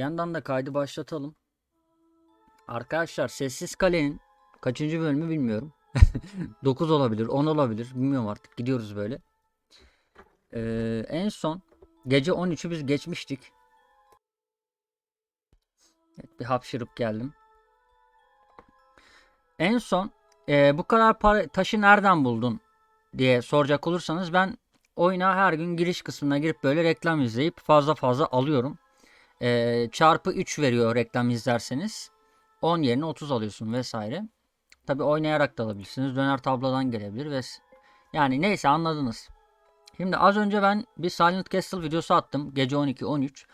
Bir yandan da kaydı başlatalım. Arkadaşlar Sessiz Kale'nin kaçıncı bölümü bilmiyorum. 9 olabilir, 10 olabilir. Bilmiyorum artık. Gidiyoruz böyle. Ee, en son gece 13'ü biz geçmiştik. Evet, bir hapşırıp geldim. En son e, bu kadar para, taşı nereden buldun diye soracak olursanız ben oyuna her gün giriş kısmına girip böyle reklam izleyip fazla fazla alıyorum. E, çarpı 3 veriyor reklam izlerseniz. 10 yerine 30 alıyorsun vesaire. Tabi oynayarak da alabilirsiniz. Döner tablodan gelebilir ve yani neyse anladınız. Şimdi az önce ben bir Silent Castle videosu attım. Gece 12-13.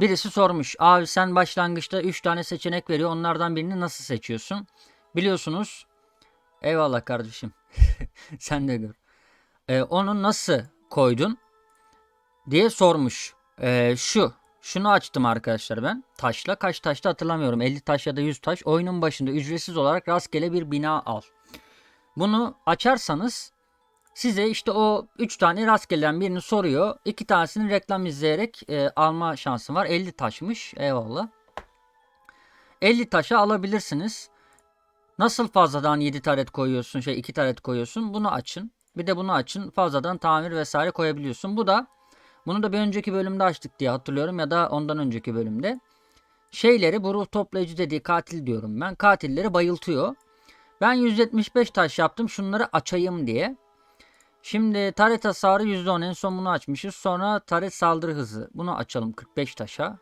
Birisi sormuş. Abi sen başlangıçta 3 tane seçenek veriyor. Onlardan birini nasıl seçiyorsun? Biliyorsunuz. Eyvallah kardeşim. sen de gör. Ee, onu nasıl koydun? Diye sormuş. Ee, şu. Şunu açtım arkadaşlar ben. Taşla kaç taşta hatırlamıyorum. 50 taş ya da 100 taş. Oyunun başında ücretsiz olarak rastgele bir bina al. Bunu açarsanız size işte o 3 tane rastgeleden birini soruyor. 2 tanesini reklam izleyerek e, alma şansın var. 50 taşmış. Eyvallah. 50 taşa alabilirsiniz. Nasıl fazladan 7 taret koyuyorsun, şey 2 taret koyuyorsun? Bunu açın. Bir de bunu açın. Fazladan tamir vesaire koyabiliyorsun. Bu da bunu da bir önceki bölümde açtık diye hatırlıyorum ya da ondan önceki bölümde. Şeyleri bu ruh toplayıcı dediği katil diyorum ben. Katilleri bayıltıyor. Ben 175 taş yaptım şunları açayım diye. Şimdi taret hasarı %10 en son bunu açmışız. Sonra taret saldırı hızı. Bunu açalım 45 taşa.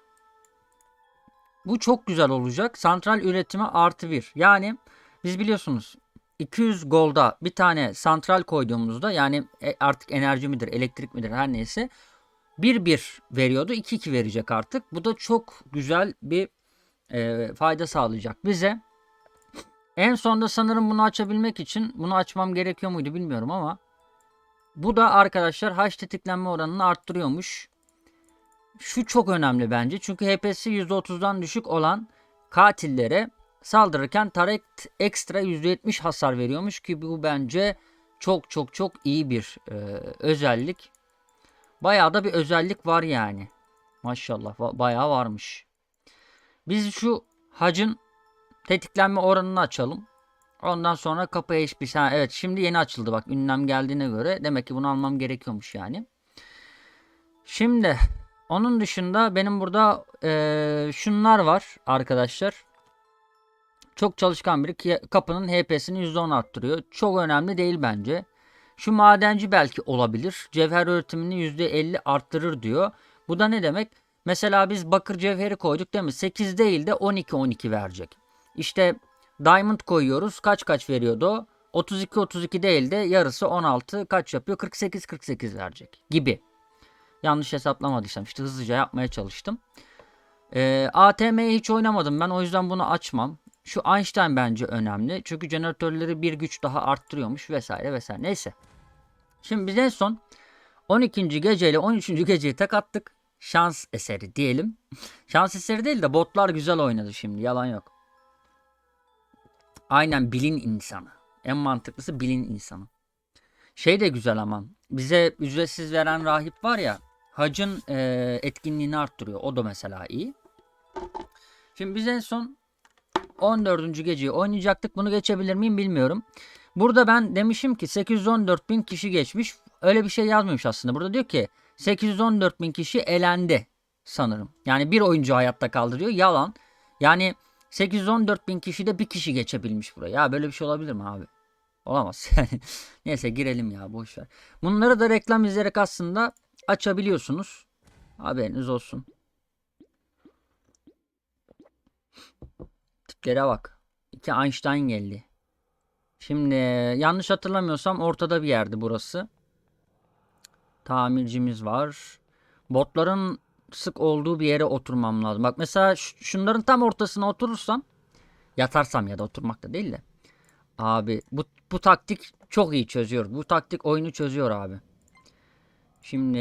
Bu çok güzel olacak. Santral üretimi artı 1. Yani biz biliyorsunuz 200 golda bir tane santral koyduğumuzda yani e, artık enerji midir elektrik midir her neyse 1-1 veriyordu 2-2 verecek artık. Bu da çok güzel bir e, fayda sağlayacak bize. En sonda sanırım bunu açabilmek için bunu açmam gerekiyor muydu bilmiyorum ama bu da arkadaşlar haş tetiklenme oranını arttırıyormuş. Şu çok önemli bence. Çünkü HP'si %30'dan düşük olan katillere saldırırken taret ekstra %70 hasar veriyormuş ki bu bence çok çok çok iyi bir e, özellik. Bayağı da bir özellik var yani. Maşallah bayağı varmış. Biz şu hacın tetiklenme oranını açalım. Ondan sonra kapı HP'si. Ha, evet şimdi yeni açıldı bak ünlem geldiğine göre. Demek ki bunu almam gerekiyormuş yani. Şimdi onun dışında benim burada eee, şunlar var arkadaşlar. Çok çalışkan biri kapının HP'sini %10 arttırıyor. Çok önemli değil bence. Şu madenci belki olabilir. Cevher üretimini %50 arttırır diyor. Bu da ne demek? Mesela biz bakır cevheri koyduk değil mi? 8 değil de 12-12 verecek. İşte diamond koyuyoruz. Kaç kaç veriyordu o? 32-32 değil de yarısı 16 kaç yapıyor? 48-48 verecek gibi. Yanlış hesaplamadıysam işte hızlıca yapmaya çalıştım. Ee, ATM'yi hiç oynamadım ben o yüzden bunu açmam. Şu Einstein bence önemli. Çünkü jeneratörleri bir güç daha arttırıyormuş vesaire vesaire. Neyse. Şimdi biz en son 12. gece ile 13. geceyi tek attık. Şans eseri diyelim. Şans eseri değil de botlar güzel oynadı şimdi. Yalan yok. Aynen bilin insanı. En mantıklısı bilin insanı. Şey de güzel ama bize ücretsiz veren rahip var ya hacın e, etkinliğini arttırıyor. O da mesela iyi. Şimdi biz en son 14. geceyi oynayacaktık. Bunu geçebilir miyim bilmiyorum. Burada ben demişim ki 814 bin kişi geçmiş. Öyle bir şey yazmamış aslında. Burada diyor ki 814 bin kişi elendi sanırım. Yani bir oyuncu hayatta kaldı diyor. Yalan. Yani 814 bin kişide bir kişi geçebilmiş buraya. Ya böyle bir şey olabilir mi abi? Olamaz. Yani neyse girelim ya boş ver. Bunları da reklam izleyerek aslında açabiliyorsunuz. Haberiniz olsun. Tiplere bak. İki Einstein geldi. Şimdi yanlış hatırlamıyorsam ortada bir yerdi burası. Tamircimiz var. Botların sık olduğu bir yere oturmam lazım. Bak mesela şunların tam ortasına oturursam yatarsam ya da oturmak da değil de. Abi bu, bu taktik çok iyi çözüyor. Bu taktik oyunu çözüyor abi. Şimdi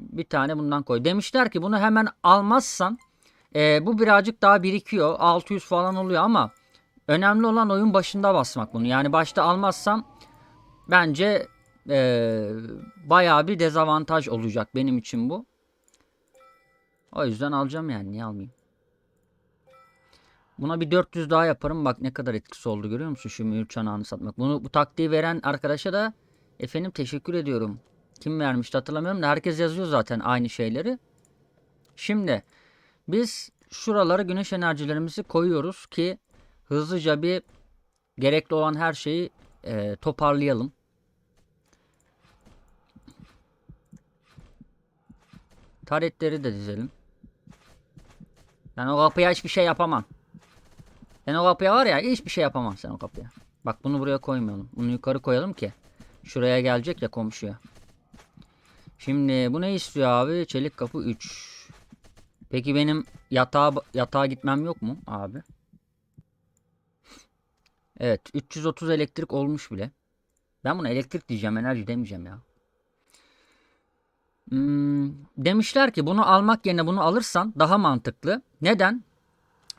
bir tane bundan koy. Demişler ki bunu hemen almazsan e, bu birazcık daha birikiyor. 600 falan oluyor ama önemli olan oyun başında basmak bunu. Yani başta almazsam bence e, bayağı bir dezavantaj olacak benim için bu. O yüzden alacağım yani. Niye almayayım? Buna bir 400 daha yaparım. Bak ne kadar etkisi oldu görüyor musun şu mühür çanağını satmak. Bunu bu taktiği veren arkadaşa da efendim teşekkür ediyorum. Kim vermişti hatırlamıyorum da herkes yazıyor zaten aynı şeyleri. Şimdi biz şuralara güneş enerjilerimizi koyuyoruz ki hızlıca bir gerekli olan her şeyi e, toparlayalım. Taretleri de dizelim. Ben o kapıya hiçbir şey yapamam. Sen o kapıya var ya hiçbir şey yapamam sen o kapıya. Bak bunu buraya koymayalım. Bunu yukarı koyalım ki. Şuraya gelecek ya komşuya. Şimdi bu ne istiyor abi? Çelik kapı 3. Peki benim yatağa, yatağa gitmem yok mu abi? Evet 330 elektrik olmuş bile. Ben buna elektrik diyeceğim enerji demeyeceğim ya. Hmm, demişler ki bunu almak yerine bunu alırsan daha mantıklı. Neden?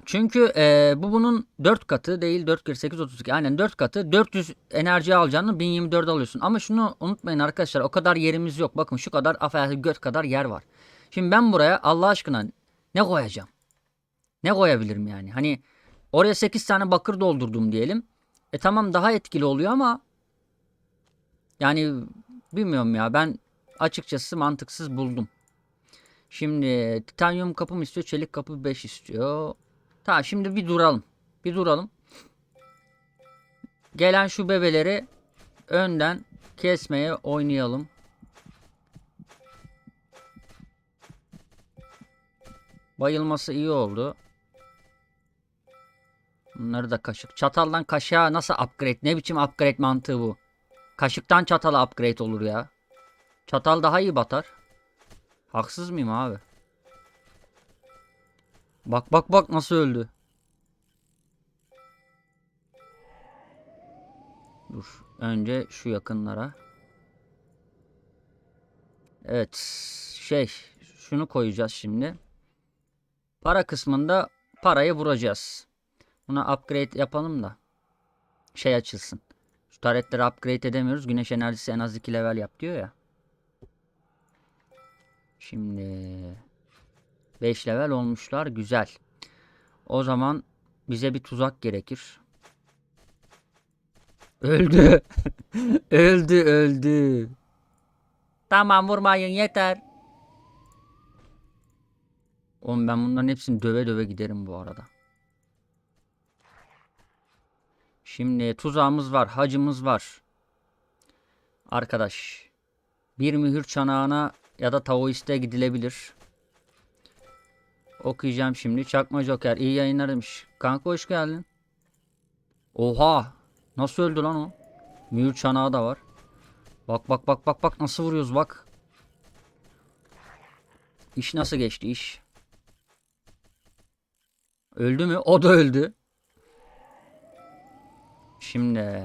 Çünkü e, bu bunun 4 katı değil 4 kere 8 32 aynen 4 katı 400 enerji alacağını 1024 alıyorsun. Ama şunu unutmayın arkadaşlar o kadar yerimiz yok. Bakın şu kadar affedersin göt kadar yer var. Şimdi ben buraya Allah aşkına ne koyacağım? Ne koyabilirim yani? Hani oraya 8 tane bakır doldurdum diyelim. E tamam daha etkili oluyor ama yani bilmiyorum ya ben açıkçası mantıksız buldum. Şimdi titanyum kapı mı istiyor? Çelik kapı 5 istiyor. Tamam şimdi bir duralım. Bir duralım. Gelen şu bebeleri önden kesmeye oynayalım. Bayılması iyi oldu. Bunları da kaşık. Çataldan kaşığa nasıl upgrade? Ne biçim upgrade mantığı bu? Kaşıktan çatala upgrade olur ya. Çatal daha iyi batar. Haksız mıyım abi? Bak bak bak nasıl öldü. Dur. Önce şu yakınlara. Evet. Şey. Şunu koyacağız şimdi. Para kısmında parayı vuracağız. Buna upgrade yapalım da. Şey açılsın. Şu taretleri upgrade edemiyoruz. Güneş enerjisi en az 2 level yap diyor ya. Şimdi 5 level olmuşlar. Güzel. O zaman bize bir tuzak gerekir. Öldü. öldü öldü. Tamam vurmayın yeter. Oğlum ben bunların hepsini döve döve giderim bu arada. Şimdi tuzağımız var, hacımız var. Arkadaş. Bir mühür çanağına ya da Taoist'e gidilebilir. Okuyacağım şimdi. Çakma Joker. iyi yayınlar demiş. Kanka hoş geldin. Oha. Nasıl öldü lan o? Mühür çanağı da var. Bak bak bak bak bak nasıl vuruyoruz bak. İş nasıl geçti iş? Öldü mü? O da öldü. Şimdi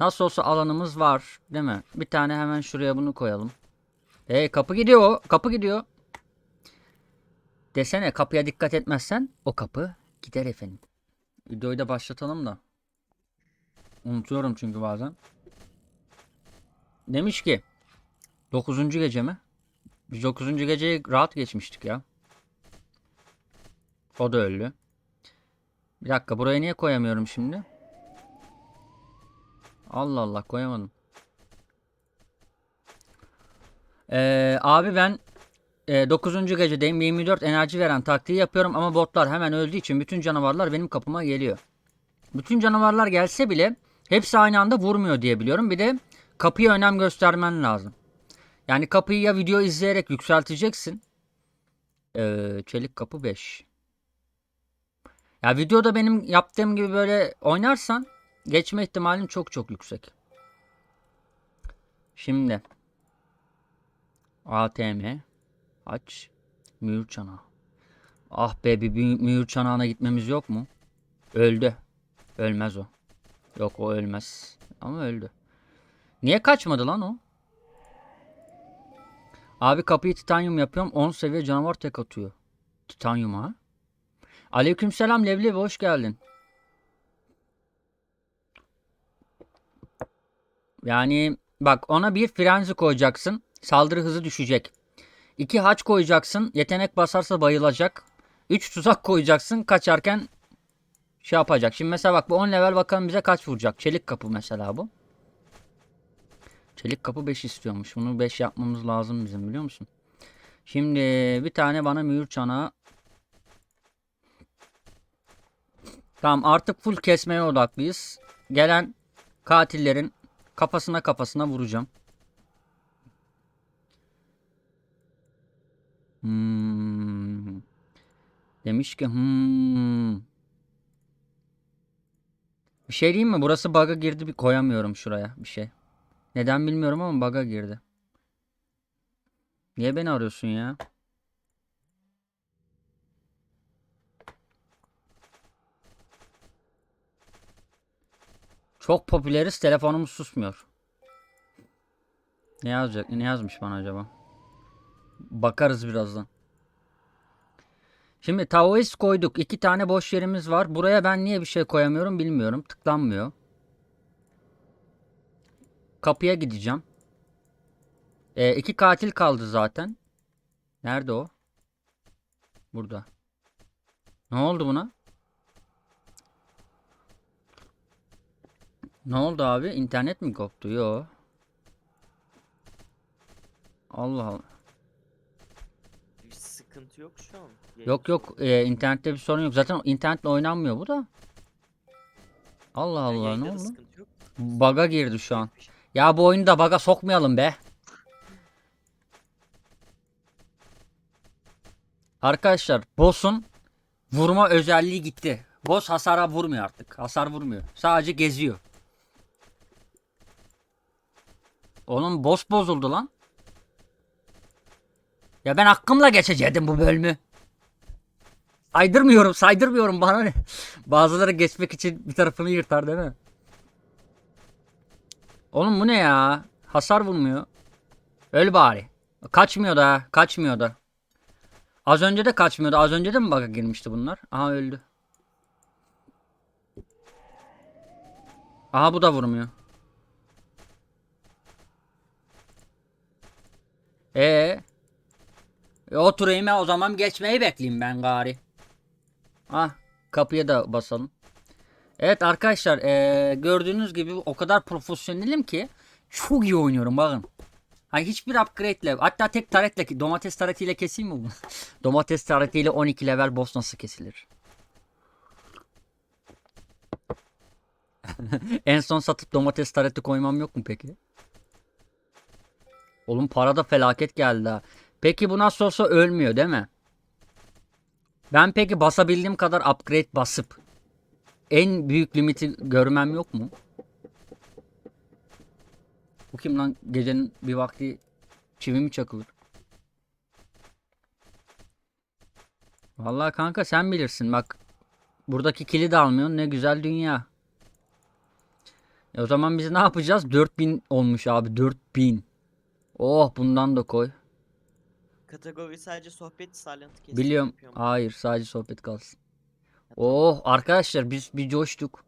nasıl olsa alanımız var, değil mi? Bir tane hemen şuraya bunu koyalım. Hey kapı gidiyor. Kapı gidiyor. Desene kapıya dikkat etmezsen o kapı gider efendim. Videoyu da başlatalım da. Unutuyorum çünkü bazen. Demiş ki 9. gece mi? Biz 9. geceyi rahat geçmiştik ya. O da öldü. Bir dakika buraya niye koyamıyorum şimdi? Allah Allah koyamadım. Ee, abi ben e, 9. gecedeyim. 24 enerji veren taktiği yapıyorum ama botlar hemen öldüğü için bütün canavarlar benim kapıma geliyor. Bütün canavarlar gelse bile hepsi aynı anda vurmuyor diye biliyorum. Bir de kapıya önem göstermen lazım. Yani kapıyı ya video izleyerek yükselteceksin. Ee, çelik kapı 5. Ya videoda benim yaptığım gibi böyle oynarsan geçme ihtimalin çok çok yüksek. Şimdi ATM aç mühür çanağı. Ah be bir mü- mühür çanağına gitmemiz yok mu? Öldü. Ölmez o. Yok o ölmez. Ama öldü. Niye kaçmadı lan o? Abi kapıyı titanyum yapıyorum. 10 seviye canavar tek atıyor. Titanyum ha? Aleykümselam Leblebi hoş geldin. Yani bak ona bir frenzi koyacaksın. Saldırı hızı düşecek. 2 haç koyacaksın. Yetenek basarsa bayılacak. 3 tuzak koyacaksın. Kaçarken şey yapacak. Şimdi mesela bak bu 10 level bakalım bize kaç vuracak. Çelik kapı mesela bu. Çelik kapı 5 istiyormuş. Bunu 5 yapmamız lazım bizim biliyor musun? Şimdi bir tane bana mühür çanağı. Tamam artık full kesmeye odaklıyız. Gelen katillerin kafasına kafasına vuracağım. Hmm. Demiş ki hmm. Bir şey diyeyim mi? Burası bug'a girdi bir koyamıyorum şuraya bir şey. Neden bilmiyorum ama bug'a girdi. Niye beni arıyorsun ya? Çok popüleriz telefonumuz susmuyor. Ne yazacak? Ne yazmış bana acaba? Bakarız birazdan. Şimdi Taoist koyduk. İki tane boş yerimiz var. Buraya ben niye bir şey koyamıyorum bilmiyorum. Tıklanmıyor. Kapıya gideceğim. E, iki katil kaldı zaten. Nerede o? Burada. Ne oldu buna? Ne oldu abi? İnternet mi koptu? Yo. Allah Allah. Bir sıkıntı yok şu an. Yok yok e, internette bir sorun yok. Zaten internetle oynanmıyor bu da. Allah Yani Allah yayında ne da oldu? sıkıntı yok. Bug'a girdi şu an. Ya bu oyunu da bug'a sokmayalım be. Arkadaşlar boss'un vurma özelliği gitti. Boss hasara vurmuyor artık. Hasar vurmuyor. Sadece geziyor. Oğlum boss bozuldu lan. Ya ben hakkımla geçecektim bu bölümü. Saydırmıyorum, saydırmıyorum bana ne? Bazıları geçmek için bir tarafını yırtar değil mi? Oğlum bu ne ya? Hasar vurmuyor. Öl bari. Kaçmıyor da, kaçmıyor da. Az önce de kaçmıyordu. Az önce de mi bug'a girmişti bunlar? Aha öldü. Aha bu da vurmuyor. Ee, e, oturayım ya o zaman geçmeyi bekleyeyim ben gari. Ah kapıya da basalım. Evet arkadaşlar eee, gördüğünüz gibi o kadar profesyonelim ki çok iyi oynuyorum bakın. Hani hiçbir upgrade'le hatta tek taretle domates taretiyle keseyim mi bunu? domates taretiyle 12 level boss nasıl kesilir? en son satıp domates tareti koymam yok mu peki? Oğlum para da felaket geldi ha. Peki bu nasıl olsa ölmüyor değil mi? Ben peki basabildiğim kadar upgrade basıp en büyük limiti görmem yok mu? Bu kim lan gecenin bir vakti çivi mi çakılır? Vallahi kanka sen bilirsin bak. Buradaki kilidi almıyorsun ne güzel dünya. E o zaman biz ne yapacağız? 4000 olmuş abi 4000. Oh bundan da koy. Kategori sadece sohbet silent kesim Biliyorum. yapıyor mu? Hayır sadece sohbet kalsın. Oh arkadaşlar biz bir coştuk.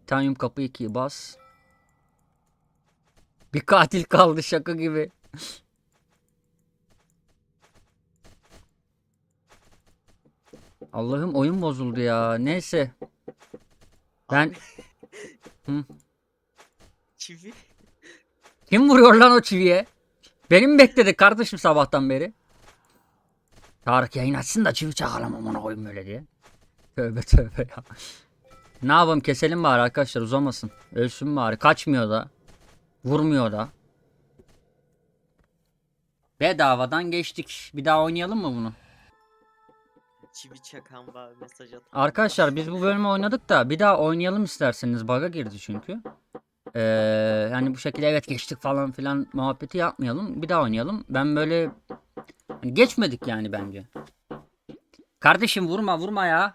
Titanium kapı 2 bas. Bir katil kaldı şaka gibi. Allah'ım oyun bozuldu ya. Neyse. Ben Abi, Hı. Çivi. kim vuruyor lan o çiviye? Benim bekledi kardeşim sabahtan beri. Tarık yayın açsın da çivi çakalım amına koyayım böyle diye. Tövbe tövbe ya. Ne yapalım keselim bari arkadaşlar uzamasın. Ölsün bari. Kaçmıyor da. Vurmuyor da. Bedavadan geçtik. Bir daha oynayalım mı bunu? Çivi çakan var mesaj atan. Arkadaşlar biz bu bölümü oynadık da bir daha oynayalım isterseniz. Bug'a girdi çünkü. Ee, yani bu şekilde evet geçtik falan filan muhabbeti yapmayalım. Bir daha oynayalım. Ben böyle hani geçmedik yani bence. Kardeşim vurma vurma ya.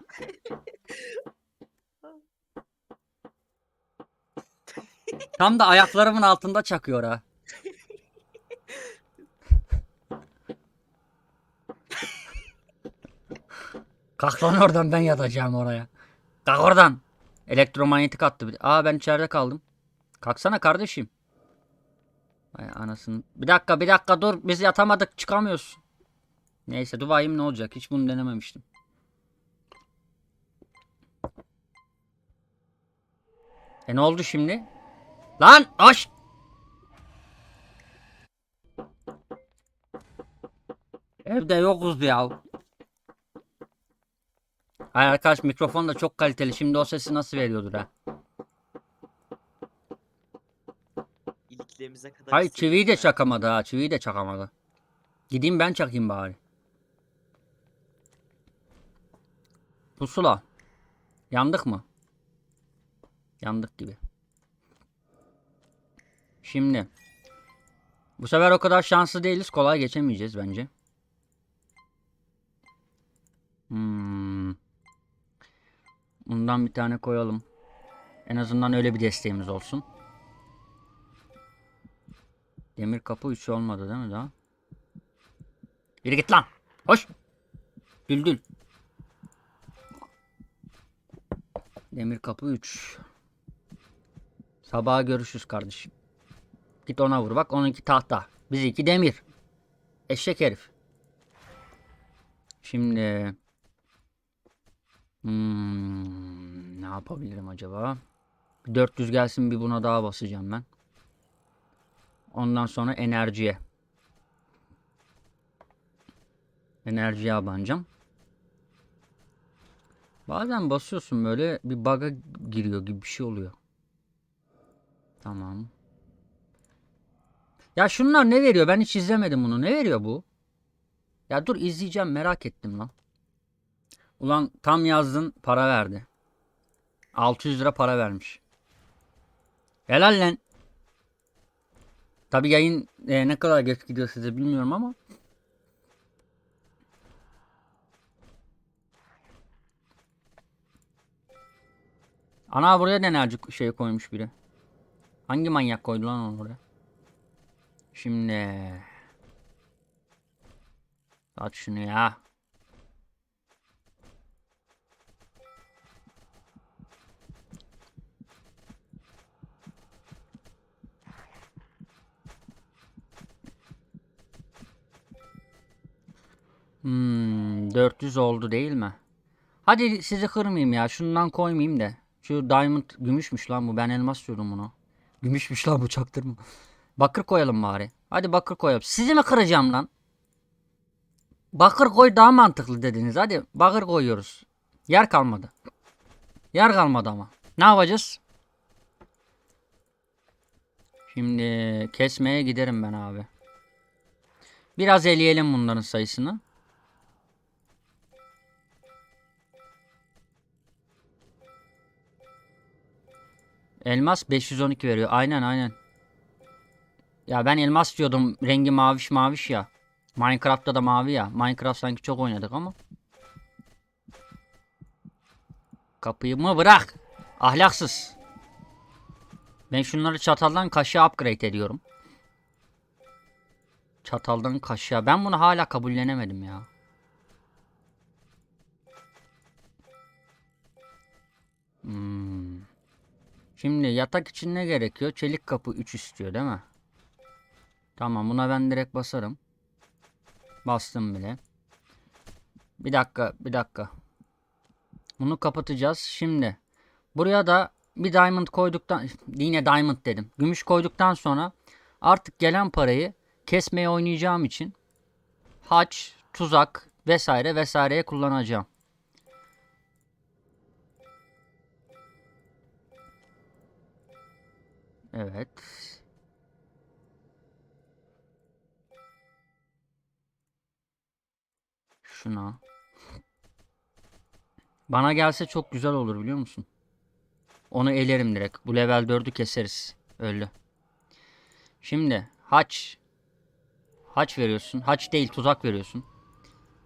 Tam da ayaklarımın altında çakıyor ha. Kalk lan oradan ben yatacağım oraya. Kalk oradan. Elektromanyetik attı. Aa ben içeride kaldım. Kalksana kardeşim. Ay anasını. Bir dakika bir dakika dur. Biz yatamadık çıkamıyoruz. Neyse dur bakayım ne olacak. Hiç bunu denememiştim. E ne oldu şimdi? Lan aç! Evde yokuz ya. Hayır arkadaş mikrofon da çok kaliteli. Şimdi o sesi nasıl veriyordur ha? İliklerimize kadar Hayır çiviyi de çakamadı ha. Çiviyi de çakamadı. Gideyim ben çakayım bari. Pusula. Yandık mı? Yandık gibi. Şimdi. Bu sefer o kadar şanslı değiliz. Kolay geçemeyeceğiz bence. Hmm. Bundan bir tane koyalım. En azından öyle bir desteğimiz olsun. Demir kapı 3 olmadı değil mi daha? Yürü git lan. Hoş. Düldül. Demir kapı 3. Sabaha görüşürüz kardeşim. Git ona vur bak onunki tahta. Bizimki demir. Eşek herif. Şimdi hmm, ne yapabilirim acaba? Bir 400 gelsin bir buna daha basacağım ben. Ondan sonra enerjiye. Enerjiye abanacağım. Bazen basıyorsun böyle bir bug'a giriyor gibi bir şey oluyor. Tamam. Ya şunlar ne veriyor? Ben hiç izlemedim bunu. Ne veriyor bu? Ya dur izleyeceğim merak ettim lan. Ulan tam yazdın para verdi. 600 lira para vermiş. Helal lan. Tabi yayın e, ne kadar geç gidiyor size bilmiyorum ama. Ana buraya da enerji şey koymuş biri. Hangi manyak koydu lan onu oraya? Şimdi. Aç şunu ya. Hmm, 400 oldu değil mi? Hadi sizi kırmayayım ya. Şundan koymayayım da. Şu diamond gümüşmüş lan bu. Ben elmas diyordum bunu. Gümüşmüş lan bu çaktırma. Bakır koyalım bari. Hadi bakır koyalım. Sizi mi kıracağım lan? Bakır koy daha mantıklı dediniz. Hadi bakır koyuyoruz. Yer kalmadı. Yer kalmadı ama. Ne yapacağız? Şimdi kesmeye giderim ben abi. Biraz eleyelim bunların sayısını. Elmas 512 veriyor. Aynen aynen. Ya ben elmas diyordum. Rengi maviş maviş ya. Minecraft'ta da mavi ya. Minecraft sanki çok oynadık ama. Kapıyı mı bırak? Ahlaksız. Ben şunları çataldan kaşığa upgrade ediyorum. Çataldan kaşığa. Ben bunu hala kabullenemedim ya. Hmm. Şimdi yatak için ne gerekiyor? Çelik kapı 3 istiyor değil mi? Tamam buna ben direkt basarım. Bastım bile. Bir dakika bir dakika. Bunu kapatacağız. Şimdi buraya da bir diamond koyduktan yine diamond dedim. Gümüş koyduktan sonra artık gelen parayı kesmeye oynayacağım için haç, tuzak vesaire vesaireye kullanacağım. Evet. Şuna. Bana gelse çok güzel olur biliyor musun? Onu elerim direkt. Bu level 4'ü keseriz. Öldü. Şimdi haç. Haç veriyorsun. Haç değil tuzak veriyorsun.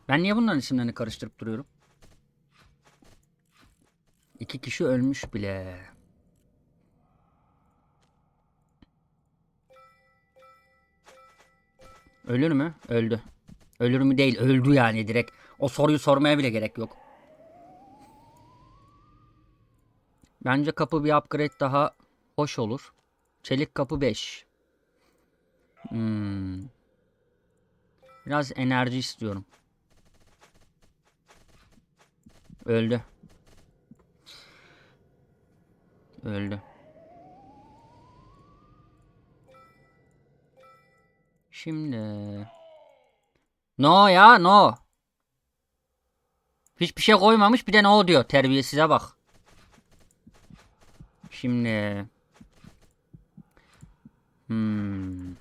Ben niye bunların isimlerini karıştırıp duruyorum? İki kişi ölmüş bile. Ölür mü? Öldü. Ölür mü değil öldü yani direkt. O soruyu sormaya bile gerek yok. Bence kapı bir upgrade daha hoş olur. Çelik kapı 5. Hmm. Biraz enerji istiyorum. Öldü. Öldü. Şimdi No ya no. Hiçbir şey koymamış bir de no diyor. Terbiyesize bak. Şimdi Hmm.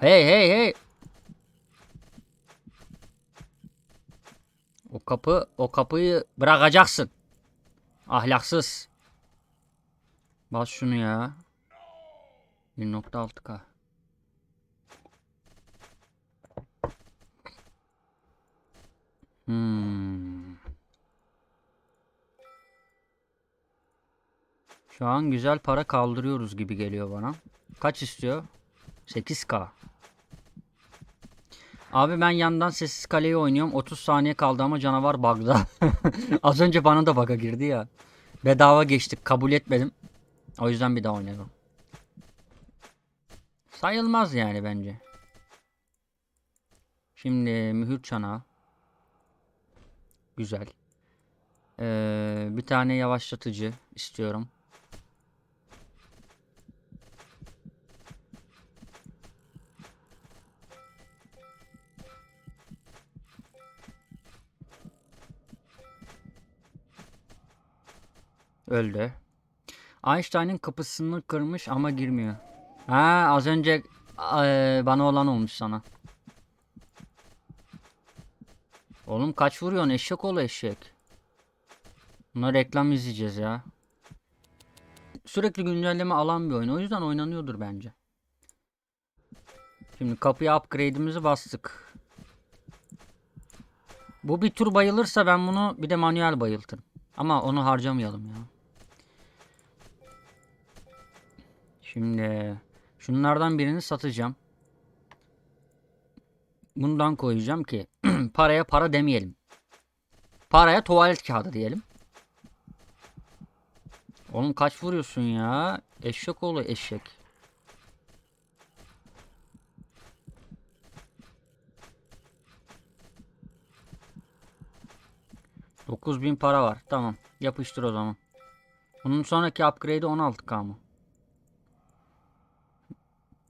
Hey hey hey. O kapı o kapıyı bırakacaksın. Ahlaksız. Bas şunu ya. 1.6K. Hmm. Şu an güzel para kaldırıyoruz gibi geliyor bana. Kaç istiyor? 8K. Abi ben yandan sessiz kaleyi oynuyorum. 30 saniye kaldı ama canavar bug'da. Az önce bana da bug'a girdi ya. Bedava geçtik. Kabul etmedim. O yüzden bir daha oynadım. Sayılmaz yani bence. Şimdi mühür çanağı. Güzel. Ee, bir tane yavaşlatıcı istiyorum. Öldü. Einstein'ın kapısını kırmış ama girmiyor. Ha az önce eee, bana olan olmuş sana. Oğlum kaç vuruyorsun eşek ol eşek. Buna reklam izleyeceğiz ya. Sürekli güncelleme alan bir oyun. O yüzden oynanıyordur bence. Şimdi kapıya upgrade'imizi bastık. Bu bir tur bayılırsa ben bunu bir de manuel bayıltırım. Ama onu harcamayalım ya. Şimdi şunlardan birini satacağım. Bundan koyacağım ki paraya para demeyelim. Paraya tuvalet kağıdı diyelim. Oğlum kaç vuruyorsun ya? Eşek oğlu eşek. Bin para var. Tamam. Yapıştır o zaman. Bunun sonraki upgrade'i 16k mı?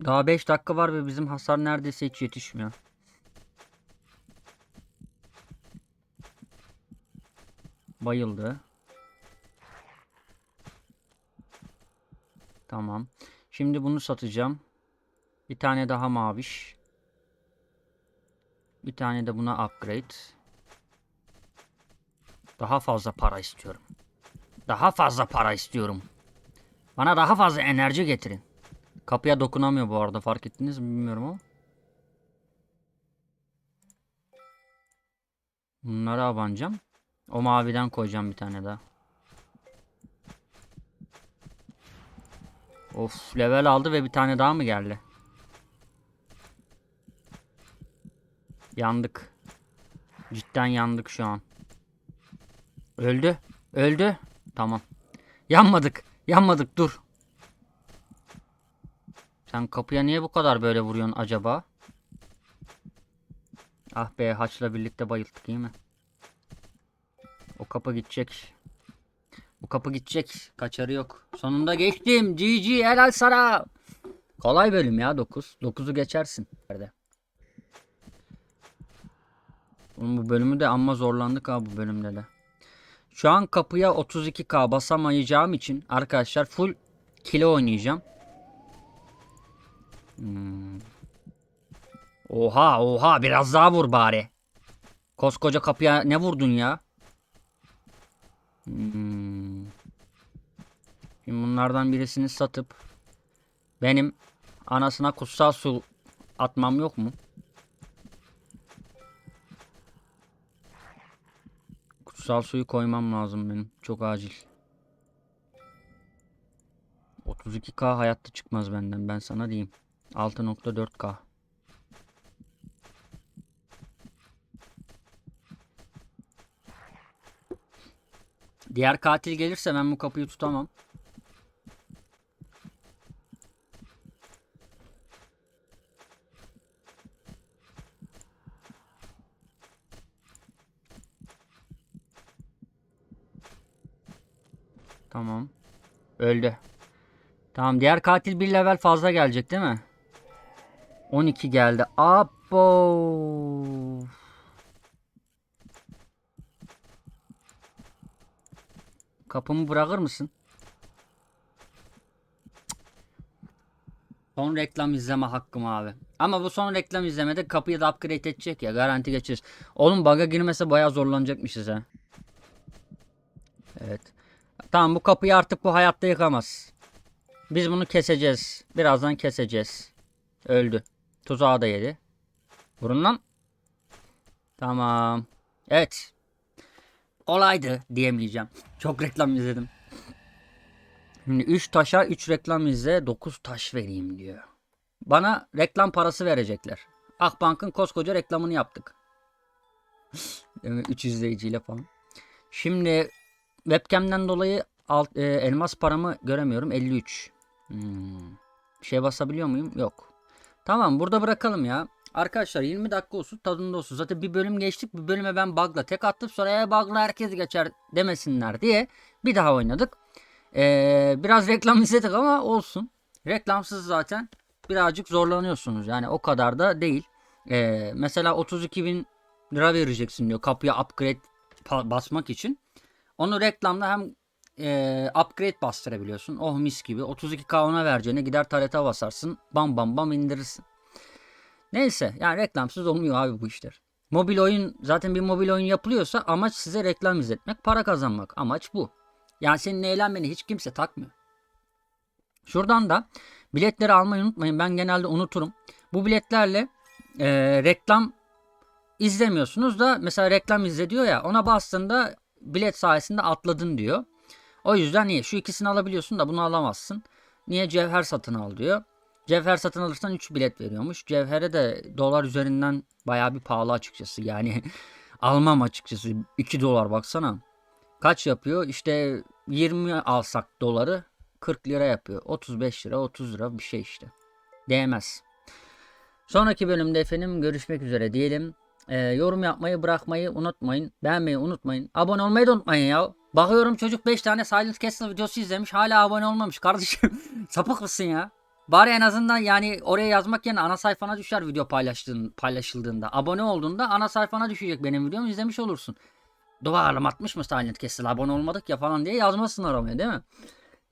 Daha 5 dakika var ve bizim hasar neredeyse hiç yetişmiyor. Bayıldı. Tamam. Şimdi bunu satacağım. Bir tane daha maviş. Bir tane de buna upgrade. Daha fazla para istiyorum. Daha fazla para istiyorum. Bana daha fazla enerji getirin. Kapıya dokunamıyor bu arada fark ettiniz mi bilmiyorum ama. Bunları abanacağım. O maviden koyacağım bir tane daha. Of level aldı ve bir tane daha mı geldi? Yandık. Cidden yandık şu an. Öldü. Öldü. Tamam. Yanmadık. Yanmadık dur. Sen kapıya niye bu kadar böyle vuruyorsun acaba? Ah be haçla birlikte bayılttık iyi mi? O kapı gidecek. Bu kapı gidecek. Kaçarı yok. Sonunda geçtim. GG helal sana. Kolay bölüm ya 9. 9'u geçersin. Nerede? Oğlum bu bölümü de amma zorlandık ha bu bölümde de. Şu an kapıya 32k basamayacağım için arkadaşlar full kilo oynayacağım. Hmm. Oha oha biraz daha vur bari. Koskoca kapıya ne vurdun ya? Hmm. Şimdi bunlardan birisini satıp benim anasına kutsal su atmam yok mu? Kutsal suyu koymam lazım benim. Çok acil. 32k hayatta çıkmaz benden ben sana diyeyim. 6.4K Diğer katil gelirse ben bu kapıyı tutamam. Tamam. Öldü. Tamam diğer katil bir level fazla gelecek değil mi? 12 geldi. Abo. Kapımı bırakır mısın? Son reklam izleme hakkım abi. Ama bu son reklam izlemede kapıyı da upgrade edecek ya garanti geçeriz. Oğlum bug'a girmese bayağı zorlanacakmışız ha. Evet. Tamam bu kapıyı artık bu hayatta yıkamaz. Biz bunu keseceğiz. Birazdan keseceğiz. Öldü. Tuzağı da yedi. Vurun lan. Tamam. Evet. Olaydı diyemeyeceğim. Çok reklam izledim. Şimdi 3 taşa 3 reklam izle 9 taş vereyim diyor. Bana reklam parası verecekler. Akbank'ın koskoca reklamını yaptık. 3 izleyiciyle falan. Şimdi webcam'den dolayı alt, e, elmas paramı göremiyorum. 53. Hmm. Bir şey basabiliyor muyum? Yok. Tamam burada bırakalım ya. Arkadaşlar 20 dakika olsun tadında olsun. Zaten bir bölüm geçtik. Bir bölüme ben bug'la tek attım. Sonra e, bug'la herkes geçer demesinler diye bir daha oynadık. Ee, biraz reklam izledik ama olsun. Reklamsız zaten birazcık zorlanıyorsunuz. Yani o kadar da değil. Ee, mesela 32 bin lira vereceksin diyor kapıya upgrade basmak için. Onu reklamda hem e, upgrade bastırabiliyorsun. Oh mis gibi. 32k ona vereceğine gider tarete basarsın. Bam bam bam indirirsin. Neyse yani reklamsız olmuyor abi bu işler. Mobil oyun zaten bir mobil oyun yapılıyorsa amaç size reklam izletmek, para kazanmak. Amaç bu. Yani senin eğlenmeni hiç kimse takmıyor. Şuradan da biletleri almayı unutmayın. Ben genelde unuturum. Bu biletlerle e, reklam izlemiyorsunuz da mesela reklam izle diyor ya ona bastığında bilet sayesinde atladın diyor. O yüzden niye? Şu ikisini alabiliyorsun da bunu alamazsın. Niye cevher satın al diyor. Cevher satın alırsan 3 bilet veriyormuş. Cevhere de dolar üzerinden bayağı bir pahalı açıkçası. Yani almam açıkçası. 2 dolar baksana. Kaç yapıyor? İşte 20 alsak doları 40 lira yapıyor. 35 lira 30 lira bir şey işte. Değmez. Sonraki bölümde efendim görüşmek üzere diyelim. Ee, yorum yapmayı bırakmayı unutmayın. Beğenmeyi unutmayın. Abone olmayı da unutmayın ya. Bakıyorum çocuk 5 tane Silent Castle videosu izlemiş. Hala abone olmamış. Kardeşim sapık mısın ya? Bari en azından yani oraya yazmak yerine ana sayfana düşer video paylaştığın, paylaşıldığında. Abone olduğunda ana sayfana düşecek benim videomu izlemiş olursun. Duvarım atmış mı Silent Castle abone olmadık ya falan diye yazmasınlar oraya değil mi?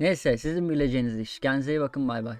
Neyse sizin bileceğiniz iş. Kendinize iyi bakın bay bay.